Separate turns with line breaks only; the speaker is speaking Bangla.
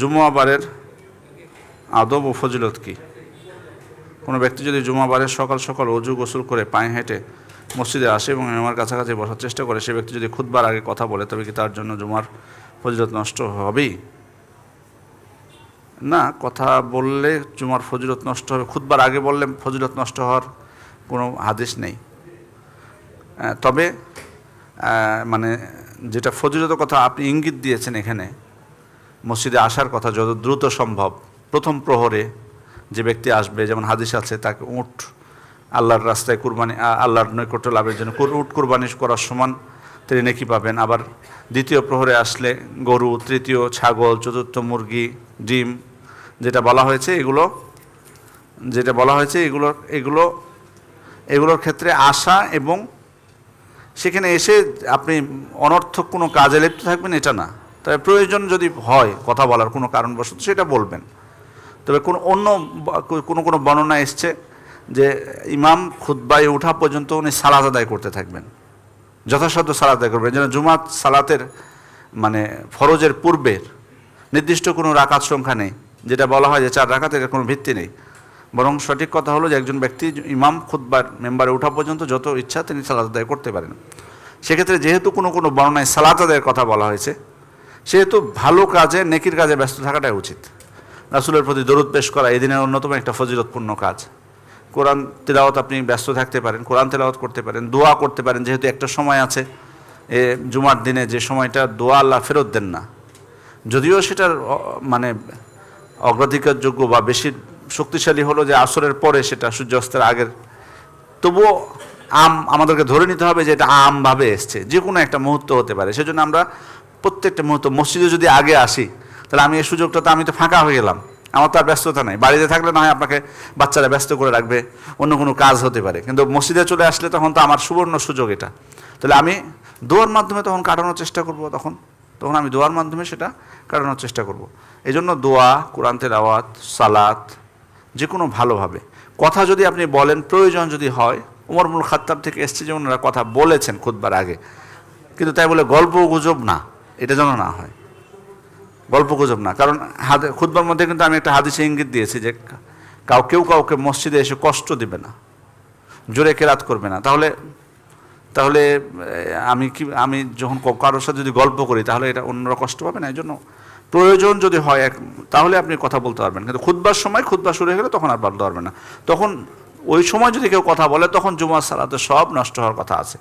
জুমাবারের আদব ও ফজিলত কী? কোনো ব্যক্তি যদি জুমাবারের সকাল সকাল অজু গোসল করে পায়ে হেঁটে মসজিদে আসে এবং আমার কাছাকাছি বসার চেষ্টা করে, সে ব্যক্তি যদি খুদবার আগে কথা বলে, তবে কি তার জন্য জুমার ফজিলত নষ্ট হবেই? না, কথা বললে জুমার ফজিলত নষ্ট হবে। খুদবার আগে বললে ফজিলত নষ্ট হওয়ার কোনো হাদিস নেই। তবে মানে যেটা ফজিলত কথা আপনি ইঙ্গিত দিয়েছেন এখানে মসজিদে আসার কথা যত দ্রুত সম্ভব, প্রথম প্রহরে যে ব্যক্তি আসবে, যেমন হাদিস আছে, তাকে উঠ আল্লাহর রাস্তায় কুরবানি আল্লাহর নৈকট্য লাভের জন্য উট কুরবানি করার সমান তিনি নেকি পাবেন। আবার দ্বিতীয় প্রহরে আসলে গরু, তৃতীয় ছাগল, চতুর্থ মুরগি, ডিম, যেটা বলা হয়েছে, এগুলো, যেটা বলা হয়েছে, এগুলো এগুলো, এগুলোর ক্ষেত্রে আসা এবং সেখানে এসে আপনি অনর্থক কোনো কাজে লিপ্ত থাকবেন, এটা না। তবে প্রয়োজন যদি হয়, কথা বলার কোনো কারণবশত সেটা বলবেন। তবে কোনো অন্য কোনো কোনো বর্ণনা এসছে যে ইমাম খুদ্বায় ওঠা পর্যন্ত উনি সালাদ আদায় করতে থাকবেন। যথাসাধ্য সালাদ আদায় করবেন। যেন জুমাত সালাতের মানে ফরজের পূর্বের নির্দিষ্ট কোনো রাকাত সংখ্যা নেই, যেটা বলা হয় যে চার রাকাতের কোনো ভিত্তি নেই। বরং সঠিক কথা হলো যে একজন ব্যক্তি ইমাম খুদ্বার মেম্বারে ওঠা পর্যন্ত যত ইচ্ছা তিনি সালাদ আদায় করতে পারেন। সেক্ষেত্রে যেহেতু কোনো কোনো বর্ণায় সালাত আদায়ের কথা বলা হয়েছে সেহেতু ভালো কাজে, নেকির কাজে ব্যস্ত থাকাটাই উচিত। রাসুলের প্রতি দরুদ পেশ করা এই দিনের অন্যতম একটা ফজিলতপূর্ণ কাজ। কোরআন তেলাওয়াত আপনি ব্যস্ত থাকতে পারেন, কোরআন তেলাওয়াত করতে পারেন, দোয়া করতে পারেন, যেহেতু একটা সময় আছে, এ জুমার দিনে যে সময়টা দোয়া আল্লাহ ফেরত দেন না। যদিও সেটার মানে অগ্রাধিকারযোগ্য বা বেশি শক্তিশালী হলো যে আসরের পরে সেটা সূর্যাস্তের আগের। তবুও আম আমাদেরকে ধরে নিতে হবে যে এটা আমভাবে এসছে, যে কোনো একটা মুহূর্ত হতে পারে। সেজন্য আমরা প্রত্যেকটা মুহূর্ত মসজিদে যদি আগে আসি, তাহলে আমি এই সুযোগটা তো আমি তো ফাঁকা হয়ে গেলাম। আমার তো আর ব্যস্ততা নাই। বাড়িতে থাকলে না হয় আপনাকে বাচ্চারা ব্যস্ত করে রাখবে, অন্য কোনো কাজ হতে পারে। কিন্তু মসজিদে চলে আসলে তখন তো আমার সুবর্ণ সুযোগ এটা। তাহলে আমি দোয়ার মাধ্যমে তখন কাটানোর চেষ্টা করব তখন? তখন আমি দোয়ার মাধ্যমে সেটা কাটানোর চেষ্টা করব। এই জন্য দোয়া, কোরআন তেলাওয়াত, সালাত যে কোনো ভালোভাবে। কথা যদি আপনি বলেন, প্রয়োজন যদি হয়, উমর মুল খাত্তাব থেকে এসছে যে ওনারা কথা বলেছেন খুদবার আগে। কিন্তু তাই বলে গল্প গুজব না। এটা যেন না হয়। গল্প গুজব না। কারণ হাদে খুদবার মধ্যে কিন্তু আমি একটা হাদিসে ইঙ্গিত দিয়েছি যে কাউ কেউ কাউকে মসজিদে এসে কষ্ট দিবে না। জোরে কেরাত করবে না। তাহলে তাহলে আমি কি আমি যখন কারোর সাথে যদি গল্প করি, তাহলে এটা অন্যরা কষ্ট পাবে না। এই জন্য প্রয়োজন যদি হয় এক তাহলে আপনি কথা বলতে পারবেন। কিন্তু খুদবার সময় খুদবা শুরু হয়ে গেলে তখন আর বলতে পারবেন না। তখন ওই সময় যদি কেউ কথা বলে, তখন জুমার সালাতে সব নষ্ট হওয়ার কথা আছে।